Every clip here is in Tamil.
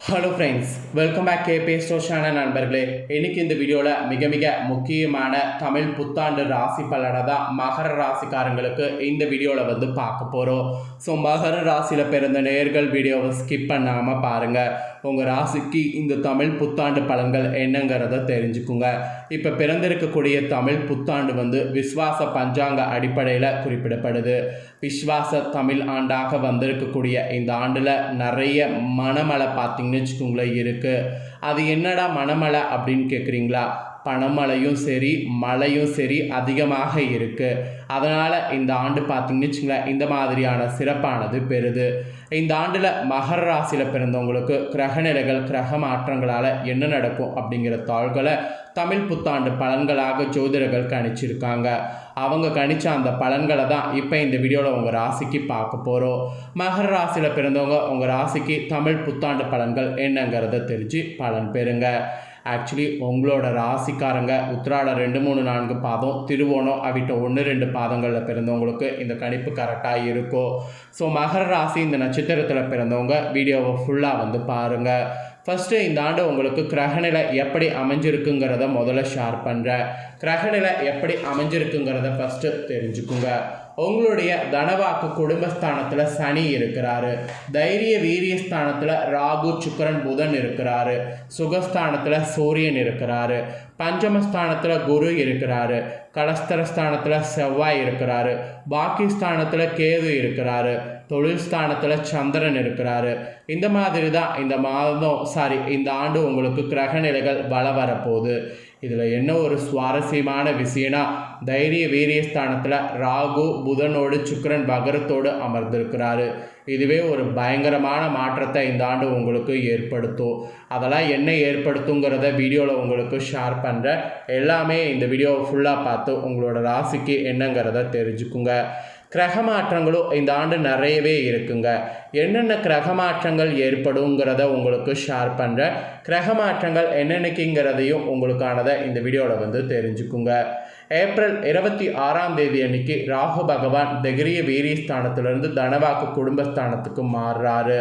ஹலோ ஃப்ரெண்ட்ஸ் வெல்கம் பேக் கேபே ஸ்டோஷான நண்பர்களே. இன்னைக்கு இந்த வீடியோவில் மிக மிக முக்கியமான தமிழ் புத்தாண்டு ராசி பலனை தான் மகர ராசிக்காரங்களுக்கு இந்த வீடியோவில் வந்து பார்க்க போகிறோம் ஸோ மகர ராசியில் பிறந்த நேர்கள் வீடியோவை ஸ்கிப் பண்ணாமல் பாருங்கள் உங்கள் ராசிக்கு இந்த தமிழ் புத்தாண்டு பலன்கள் என்னங்கிறத தெரிஞ்சுக்குங்க. இப்போ பிறந்திருக்கக்கூடிய தமிழ் புத்தாண்டு வந்து விஸ்வாச பஞ்சாங்க அடிப்படையில் குறிப்பிடப்படுது. விஸ்வாச தமிழ் ஆண்டாக வந்திருக்கக்கூடிய இந்த ஆண்டில் நிறைய மனமலை பார்த்தீங்கன்னு வச்சுக்கோங்களேன் இருக்குது அது என்னடா மணமலை அப்படின்னு கேட்குறீங்களா பணமழையும் சரி மழையும் சரி அதிகமாக இருக்குது அதனால் இந்த ஆண்டு பார்த்திங்கன்னு வச்சுங்களேன் இந்த மாதிரியான சிறப்பானது பெறுது. இந்த ஆண்டில் மகர ராசியில் பிறந்தவங்களுக்கு கிரகநிலைகள் கிரக மாற்றங்களால் என்ன நடக்கும் அப்படிங்கிற தாள்களை தமிழ் புத்தாண்டு பலன்களாக ஜோதிடர்கள் கணிச்சிருக்காங்க. அவங்க கணித்த அந்த பலன்களை தான் இப்போ இந்த வீடியோவில் உங்கள் ராசிக்கு பார்க்க போகிறோம் மகர ராசியில் பிறந்தவங்க உங்கள் ராசிக்கு தமிழ் புத்தாண்டு பலன்கள் என்னங்கிறத தெரிஞ்சு பலன் பெறுங்க. ஆக்சுவலி உங்களோட ராசிக்காரங்க உத்திராட ரெண்டு மூணு நான்கு பாதம் திருவோணம் அவிட்ட ஒன்று ரெண்டு பாதங்களில் பிறந்தவங்களுக்கு இந்த கணிப்பு கரெக்டாக இருக்கும் ஸோ மகர ராசி இந்த நட்சத்திரத்தில் பிறந்தவங்க வீடியோவை ஃபுல்லாக வந்து பாருங்கள் ஃபஸ்ட்டு இந்த ஆண்டு உங்களுக்கு கிரகநிலை எப்படி அமைஞ்சிருக்குங்கிறத முதல்ல ஷேர் பண்ணுறேன் கிரகநிலை எப்படி அமைஞ்சிருக்குங்கிறத ஃபஸ்ட்டு தெரிஞ்சுக்குங்க. உங்களுடைய தனவாக்கு குடும்பஸ்தானத்தில் சனி இருக்கிறாரு. தைரிய வீரியஸ்தானத்தில் ராகு சுக்கரன் புதன் இருக்கிறாரு. சுகஸ்தானத்தில் சூரியன் இருக்கிறாரு. பஞ்சமஸ்தானத்தில் குரு இருக்கிறாரு. கலஸ்தரஸ்தானத்தில் செவ்வாய் இருக்கிறாரு. பாக்கிஸ்தானத்தில் கேது இருக்கிறாரு. தொழில் ஸ்தானத்தில் சந்திரன் இருக்கிறாரு. இந்த மாதிரி தான் இந்த மாதம் சாரி இந்த ஆண்டு உங்களுக்கு கிரக நிலைகள் வள வரப்போகுது. இதில் என்ன ஒரு சுவாரஸ்யமான விஷயம்னா தைரிய வீரியஸ்தானத்தில் ராகு புதனோடு சுக்கரன் வகரத்தோடு அமர்ந்திருக்கிறாரு. இதுவே ஒரு பயங்கரமான மாற்றத்தை இந்த ஆண்டு உங்களுக்கு ஏற்படுத்தும். அதெல்லாம் என்ன ஏற்படுத்துங்கிறத வீடியோவில் உங்களுக்கு ஷேர் பண்ணுறேன் எல்லாமே இந்த வீடியோவை ஃபுல்லாக பார்த்து உங்களோட ராசிக்கு என்னங்கிறத தெரிஞ்சுக்குங்க. கிரக மாற்றங்களும் இந்த ஆண்டு நிறையவே இருக்குங்க. என்னென்ன கிரக மாற்றங்கள் ஏற்படுங்கிறத உங்களுக்கு ஷேர் பண்ணுறேன் கிரக மாற்றங்கள் என்னென்னக்குங்கிறதையும் உங்களுக்கானதை இந்த வீடியோவில் வந்து தெரிஞ்சுக்குங்க. ஏப்ரல் இருபத்தி ஆறாம் தேதி அன்னைக்கு ராகு பகவான் தகிரிய வீரியஸ்தானத்திலிருந்து தனவாக்கு குடும்பஸ்தானத்துக்கு மாறுறாரு.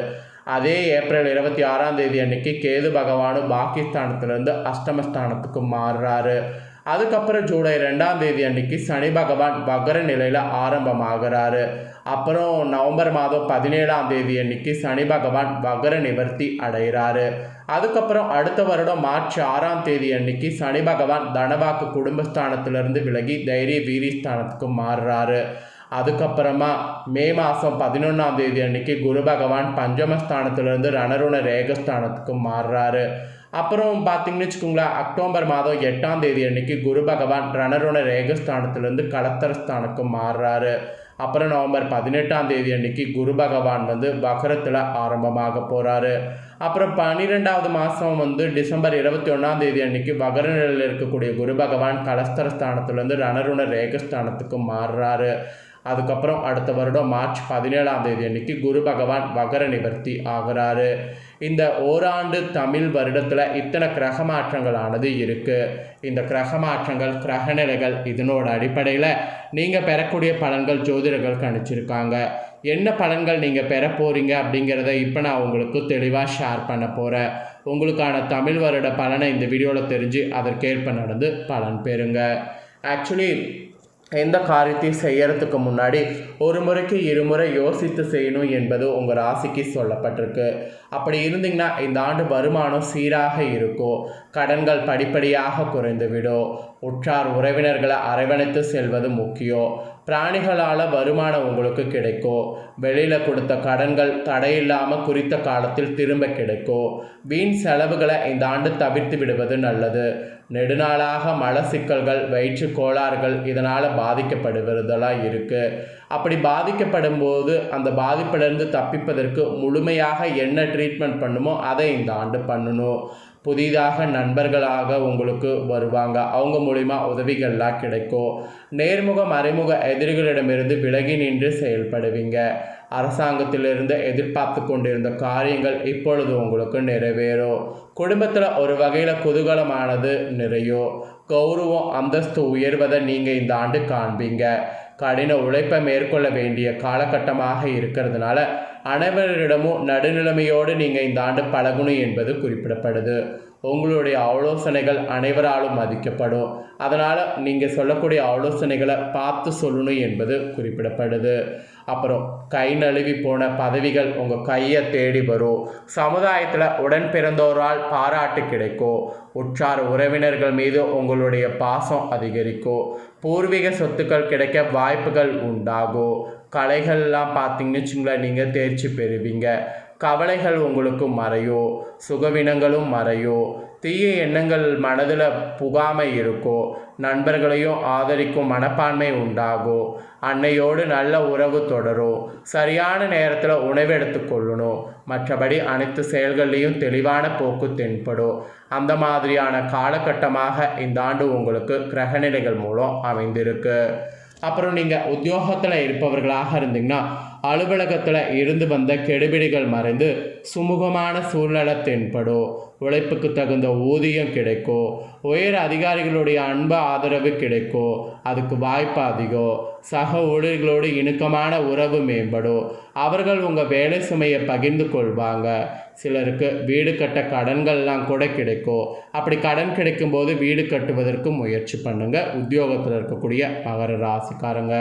அதே ஏப்ரல் இருபத்தி ஆறாம் தேதி அன்னைக்கு கேது பகவானும் பாகிஸ்தானத்திலிருந்து அஷ்டமஸ்தானத்துக்கு மாறுறாரு. அதுக்கப்புறம் ஜூலை ரெண்டாம் தேதி அன்னைக்கு சனி பகவான் வகர நிலையில் ஆரம்பமாகிறாரு. அப்புறம் நவம்பர் மாதம் பதினேழாம் தேதி அன்னைக்கு சனி பகவான் வகர நிவர்த்தி அடைகிறாரு. அதுக்கப்புறம் அடுத்த வருடம் மார்ச் ஆறாம் தேதி அன்னைக்கு சனி பகவான் தனவாக்கு குடும்பஸ்தானத்திலிருந்து விலகி தைரிய வீரிஸ்தானத்துக்கு மாறுறாரு. அதுக்கப்புறமா மே மாதம் பதினொன்றாம் தேதி அன்னைக்கு குரு பகவான் பஞ்சமஸ்தானத்திலிருந்து ரணருண ரேகஸ்தானத்துக்கு மாறுறாரு. அப்புறம் பார்த்தீங்கன்னு வச்சுக்கோங்களேன் அக்டோபர் மாதம் எட்டாம் தேதி அன்னைக்கு குரு பகவான் ரணரோட ரேகஸ்தானத்துலேருந்து கலத்தரஸ்தானுக்கு மாறுறாரு. அப்புறம் நவம்பர் பதினெட்டாம் தேதி அன்னைக்கு குரு பகவான் வந்து வகரத்தில் ஆரம்பமாக போகிறாரு அப்புறம் பன்னிரெண்டாவது மாதம் வந்து டிசம்பர் இருபத்தி ஒன்றாம் தேதி அன்னைக்கு வகரநிலையில் இருக்கக்கூடிய குரு பகவான் கலஸ்தரஸ்தானத்துலேருந்து ரணருண ரேகஸ்தானத்துக்கு மாறுறாரு. அதுக்கப்புறம் அடுத்த வருடம் மார்ச் பதினேழாம் தேதி அன்னைக்கு குரு பகவான் வகர நிவர்த்தி ஆகிறாரு. இந்த ஓராண்டு தமிழ் வருடத்தில் இத்தனை கிரக மாற்றங்களானது இருக்குது இந்த கிரக மாற்றங்கள் கிரகநிலைகள் இதனோட அடிப்படையில் நீங்கள் பெறக்கூடிய பலன்கள் ஜோதிடர்கள் கணிச்சிருக்காங்க. என்ன பலன்கள் நீங்கள் பெற போகிறீங்க அப்படிங்கிறத இப்போ நான் உங்களுக்கு தெளிவாக ஷேர் பண்ண போகிறேன் உங்களுக்கான தமிழ் வருட பலனை இந்த வீடியோவில் தெரிஞ்சு அதற்கேற்ப நடந்து பலன் பெறுங்க. ஆக்சுவலி எந்த காரியத்தையும் செய்யறதுக்கு முன்னாடி ஒரு முறைக்கு இருமுறை யோசித்து செய்யணும் என்பது உங்கள் ராசிக்கு சொல்லப்பட்டிருக்கு. அப்படி இருந்தீங்கன்னா இந்த ஆண்டு வருமானம் சீராக இருக்கும் கடன்கள் படிப்படியாக குறைந்துவிடும். உற்றார் உறவினர்களை அரவணைத்து செல்வது முக்கியம். பிராணிகளால் வருமானம் உங்களுக்கு கிடைக்கும் வெளியில் கொடுத்த கடன்கள் தடையில்லாமல் குறித்த காலத்தில் திரும்ப கிடைக்கும் வீண் செலவுகளை இந்த ஆண்டு தவிர்த்து விடுவது நல்லது. நெடுநாளாக மல சிக்கல்கள் வயிற்று கோளாறுகள் இதனால் பாதிக்கப்படுவதெல்லாம் இருக்குது அப்படி பாதிக்கப்படும் போது அந்த பாதிப்பிலிருந்து தப்பிப்பதற்கு முழுமையாக என்ன ட்ரீட்மெண்ட் பண்ணுமோ அதை இந்த ஆண்டு பண்ணணும். புதிதாக நண்பர்களாக உங்களுக்கு வருவாங்க. அவங்க மூலிமா உதவிகள்லாம் கிடைக்கும். நேர்முக மறைமுக எதிரிகளிடமிருந்து விலகி நின்று செயல்படுவீங்க. அரசாங்கத்திலிருந்து எதிர்பார்த்து கொண்டிருந்த காரியங்கள் இப்பொழுது உங்களுக்கு நிறைவேறும். குடும்பத்தில் ஒரு வகையில் குதூகலமானது நிறையும். கௌரவம் அந்தஸ்து உயர்வதை நீங்கள் இந்த ஆண்டு காண்பீங்க. கடின உழைப்பை மேற்கொள்ள வேண்டிய காலகட்டமாக இருக்கிறதுனால அனைவரிடமும் நடுநிலைமையோடு நீங்கள் இந்த ஆண்டு பழகணும் என்பது குறிப்பிடப்படுது. உங்களுடைய ஆலோசனைகள் அனைவராலும் மதிக்கப்படும். அதனால் நீங்கள் சொல்லக்கூடிய ஆலோசனைகளை பார்த்து சொல்லணும் என்பது குறிப்பிடப்படுது. அப்புறம் கை நழுவி போன பதவிகள் உங்கள் கையை தேடி வரும். சமுதாயத்தில் உடன் பிறந்தோரால் பாராட்டு கிடைக்கும். உற்றார் உறவினர்கள் மீது உங்களுடைய பாசம் அதிகரிக்கும். பூர்வீக சொத்துக்கள் கிடைக்க வாய்ப்புகள் உண்டாகும். கலைகள்லாம் பார்த்தீங்கன்னு வச்சுங்களேன் நீங்கள் தேர்ச்சி பெறுவீங்க. கவலைகள் உங்களுக்கு மறையோ சுகவினங்களும் மறையோ தீய எண்ணங்கள் மனதில் புகாமை இருக்கோ நண்பர்களையும் ஆதரிக்கும் மனப்பான்மை உண்டாகும் அன்னையோடு நல்ல உறவு தொடரும் சரியான நேரத்தில் உணவு எடுத்துக்கொள்ளணும் மற்றபடி அனைத்து செயல்கள்லேயும் தெளிவான போக்கு தென்படும் அந்த மாதிரியான காலகட்டமாக இந்த ஆண்டு உங்களுக்கு கிரகநிலைகள் மூலம் அமைந்திருக்கு. அப்புறம் நீங்கள் உத்தியோகத்தில் இருப்பவர்களாக இருந்தீங்கன்னா அலுவலகத்தில் இருந்து வந்த கெடுபிடிகள் மறைந்து சுமூகமான சூழ்நிலை தென்படும். உழைப்புக்கு தகுந்த ஊதியம் கிடைக்கும். உயர் அதிகாரிகளுடைய அன்பு ஆதரவு கிடைக்கும். அதுக்கு வாய்ப்பு அதிகம். சக ஊழியர்களோடு இணுக்கமான உறவு மேம்படும். அவர்கள் உங்கள் வேலை சுமையை பகிர்ந்து கொள்வாங்க. சிலருக்கு வீடு கட்ட கடன்கள்லாம் கூட கிடைக்கும். அப்படி கடன் கிடைக்கும்போது வீடு கட்டுவதற்கு முயற்சி பண்ணுங்கள் உத்தியோகத்தில் இருக்கக்கூடிய மகர ராசிக்காரங்க.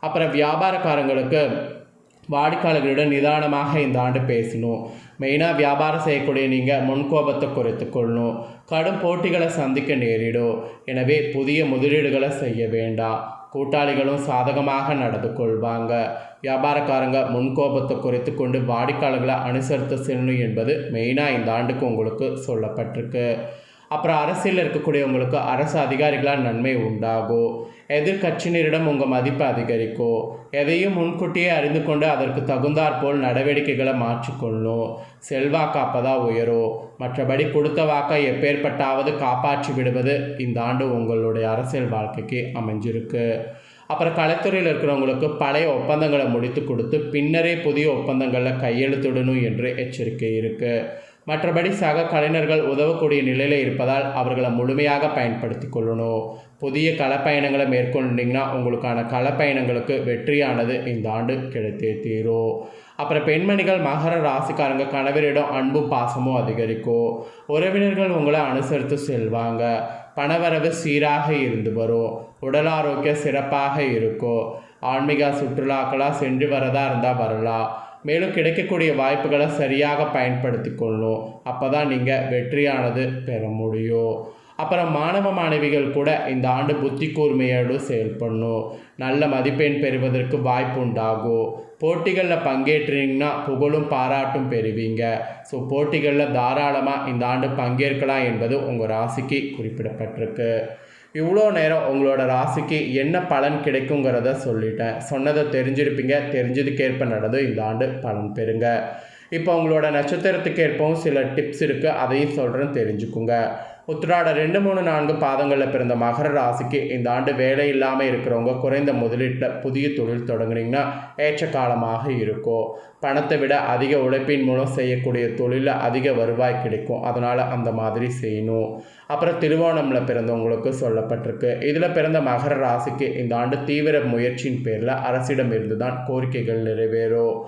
அப்புறம் வியாபாரக்காரங்களுக்கு வாடிக்கையாளர்களிடம் நிதானமாக இந்த ஆண்டு பேசணும் மெயினாக வியாபாரம் செய்யக்கூடிய நீங்கள் முன்கோபத்தை குறைத்து கொள்ளணும். கடும் போட்டிகளை சந்திக்க நேரிடும். எனவே புதிய முதலீடுகளை செய்ய வேண்டாம். கூட்டாளிகளும் சாதகமாக நடந்து கொள்வாங்க. வியாபாரக்காரங்க முன்கோபத்தை குறைத்து கொண்டு வாடிக்கையாளர்களை அனுசரித்து செல்லணும் என்பது மெயினாக இந்த ஆண்டுக்கு உங்களுக்கு சொல்லப்பட்டிருக்கு. அப்புறம் அரசியலில் இருக்கக்கூடியவங்களுக்கு அரசு அதிகாரிகளால் நன்மை உண்டாகும் எதிர்கட்சியினரிடம் உங்கள் மதிப்பு அதிகரிக்கும் எதையும் முன்கூட்டியே அறிந்து கொண்டு அதற்கு தகுந்தாற்போல் நடவடிக்கைகளை மாற்றிக்கொள்ளும் செல்வாக்கு அப்பதான் உயரும் மற்றபடி கொடுத்த வாக்கை எப்பேற்பட்டாவது காப்பாற்றி விடுவது இந்த ஆண்டு உங்களுடைய அரசியல் வாழ்க்கைக்கு அமைஞ்சிருக்கு. அப்புறம் கலைத்துறையில் இருக்கிறவங்களுக்கு பழைய ஒப்பந்தங்களை முடித்து கொடுத்து பின்னரே புதிய ஒப்பந்தங்களில் கையெழுத்திடணும் என்று எச்சரிக்கை இருக்குது மற்றபடி சக கலைஞர்கள் உதவக்கூடிய நிலையில் இருப்பதால் அவர்களை முழுமையாக பயன்படுத்தி கொள்ளணும். புதிய களப்பயணங்களை மேற்கொண்டீங்கன்னா உங்களுக்கான களப்பயணங்களுக்கு வெற்றியானது இந்த ஆண்டு கிடைத்தே தீரும். அப்புறம் பெண்மணிகள் மகர ராசிக்காரங்க கணவரிடம் அன்பும் பாசமும் அதிகரிக்கும். உறவினர்கள் உங்களை அனுசரித்து செல்வாங்க. பணவரவு சீராக இருந்து வரும். உடல் ஆரோக்கியம் சிறப்பாக இருக்கும். ஆன்மீக சுற்றுலாக்களாக சென்று வரதா இருந்தால் வரலாம். மேலும் கிடைக்கக்கூடிய வாய்ப்புகளை சரியாக பயன்படுத்தி கொள்ளணும் அப்போ தான் நீங்கள் வெற்றியானது பெற முடியும் அப்புறம் மாணவ மாணவிகள் கூட இந்த ஆண்டு புத்தி கூர்மையோடு செயல்படணும் நல்ல மதிப்பெண் பெறுவதற்கு வாய்ப்பு உண்டாகும் போட்டிகளில் பங்கேற்றீங்கன்னா புகழும் பாராட்டும் பெறுவீங்க. ஸோ போட்டிகளில் தாராளமாக இந்த ஆண்டு பங்கேற்கலாம் என்பது உங்கள் ராசிக்கு குறிப்பிடப்பட்டிருக்கு. இவ்வளோ நேரம் உங்களோட ராசிக்கு என்ன பலன் கிடைக்குங்கிறத சொல்லிட்டேன். சொன்னதை தெரிஞ்சிருப்பீங்க. தெரிஞ்சதுக்கேற்ப நடந்து இந்த ஆண்டு பலன் பெறுங்க. இப்போ உங்களோட நட்சத்திரத்துக்கு ஏற்பவும் சில டிப்ஸ் இருக்குது அதையும் சொல்கிறேன் தெரிஞ்சுக்குங்க. உத்திராட ரெண்டு மூணு நான்கு பாதங்களில் பிறந்த மகர ராசிக்கு இந்த ஆண்டு வேலை இல்லாமல் இருக்கிறவங்க குறைந்த முதலீட்டில் புதிய தொழில் தொடங்குனீங்கன்னா ஏற்ற காலமாக இருக்கும். பணத்தை விட அதிக உழைப்பின் மூலம் செய்யக்கூடிய தொழிலில் அதிக வருவாய் கிடைக்கும். அதனால் அந்த மாதிரி செய்யணும். அப்புறம் திருவோணமில் பிறந்தவங்களுக்கு சொல்லப்பட்டிருக்கு. இதில் பிறந்த மகர ராசிக்கு இந்த ஆண்டு தீவிர முயற்சியின் பேரில் அரசிடமிருந்து தான் கோரிக்கைகள் நிறைவேறும்.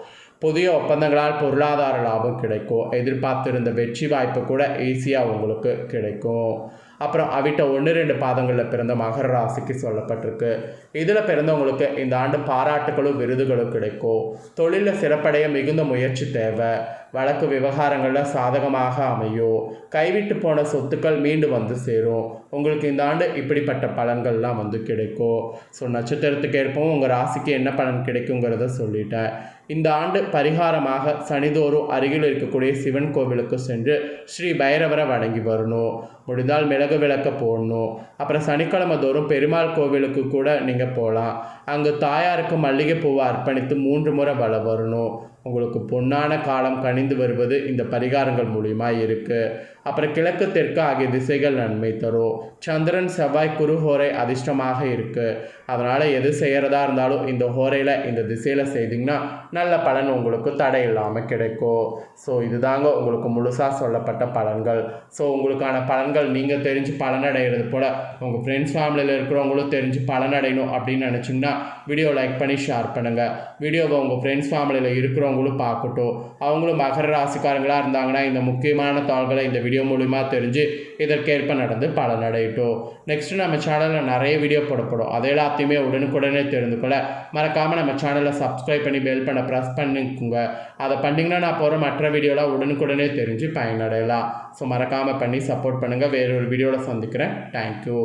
புதிய ஒப்பந்தங்களால் பொருளாதார லாபம் கிடைக்கும். எதிர்பார்த்திருந்த வெற்றி வாய்ப்பு கூட ஈஸியாக உங்களுக்கு கிடைக்கும். அப்புறம் அவிட்ட ஒன்று ரெண்டு பாதங்களில் பிறந்த மகர ராசிக்கு சொல்லப்பட்டிருக்கு. இதில் பிறந்தவங்களுக்கு இந்த ஆண்டு பாராட்டுகளும் விருதுகளும் கிடைக்கும். தொழிலில் சிறப்படைய மிகுந்த முயற்சி தேவை. வழக்கு விவகாரங்களில் சாதகமாக அமையும் கைவிட்டு போன சொத்துக்கள் மீண்டு வந்து சேரும். உங்களுக்கு இந்த ஆண்டு இப்படிப்பட்ட பலன்கள்லாம் வந்து கிடைக்கும் ஸோ நட்சத்திரத்துக்கு ஏற்பவும் உங்கள் ராசிக்கு என்ன பலன் கிடைக்குங்கிறத சொல்லிட்டேன். இந்த ஆண்டு பரிகாரமாக சனிதோறும் அருகில் இருக்கக்கூடிய சிவன் கோவிலுக்கு சென்று ஸ்ரீ பைரவரை வணங்கி வரணும். முடிந்தால் மிளகு விளக்க போடணும். அப்புறம் சனிக்கிழமை தோறும் பெருமாள் கோவிலுக்கு கூட நீங்கள் போகலாம் அங்கு தாயாருக்கு மல்லிகை பூவை அர்ப்பணித்து மூன்று முறை வள வரணும். உங்களுக்கு பொன்னான காலம் கணிந்து வருவது இந்த பரிகாரங்கள் மூலியமாக இருக்குது அப்புறம் கிழக்கு தெற்கு ஆகிய திசைகள் நன்மை தரும் சந்திரன் செவ்வாய் குரு ஹோரை அதிர்ஷ்டமாக இருக்குது அதனால் எது செய்கிறதா இருந்தாலும் இந்த ஹோரையில் இந்த திசையில் செய்திங்கன்னா நல்ல பலன் உங்களுக்கு தடை இல்லாமல் கிடைக்கும். ஸோ இதுதாங்க உங்களுக்கு முழுசாக சொல்லப்பட்ட பலன்கள். ஸோ உங்களுக்கான பலன்கள் நீங்கள் தெரிஞ்சு பலனடைகிறது போல் உங்கள் ஃப்ரெண்ட்ஸ் ஃபேமிலியில் இருக்கிறவங்களும் தெரிஞ்சு பலனடையணும் அப்படின்னு நினச்சிங்கன்னா வீடியோ லைக் பண்ணி ஷேர் பண்ணுங்கள் வீடியோவை உங்கள் ஃப்ரெண்ட்ஸ் ஃபேமிலியில் இருக்கிறவங்களும் பார்க்கட்டும். அவங்களும் மகர ராசிக்காரங்களாக இருந்தாங்கன்னா இந்த முக்கியமான தாள்களை இந்த வீடியோ வீடியோ மூலிமா தெரிஞ்சு இதற்கேற்ப நடந்து பலனடையட்டும். நெக்ஸ்ட்டு நம்ம சேனலில் நிறைய வீடியோ போடப்படும். அதை எல்லாத்தையுமே உடனுக்குடனே தெரிந்து கொள்ள மறக்காமல் நம்ம சேனலை சப்ஸ்கிரைப் பண்ணி பெல் பண்ண ப்ரெஸ் பண்ணிக்கோங்க. அதை பண்ணிங்கன்னா நான் போகிற மற்ற வீடியோலாம் உடனுக்குடனே தெரிஞ்சு பயனடையலாம். ஸோ மறக்காமல் பண்ணி சப்போர்ட் பண்ணுங்கள் வேறொரு வீடியோவில் சந்திக்கிறேன். தேங்க்யூ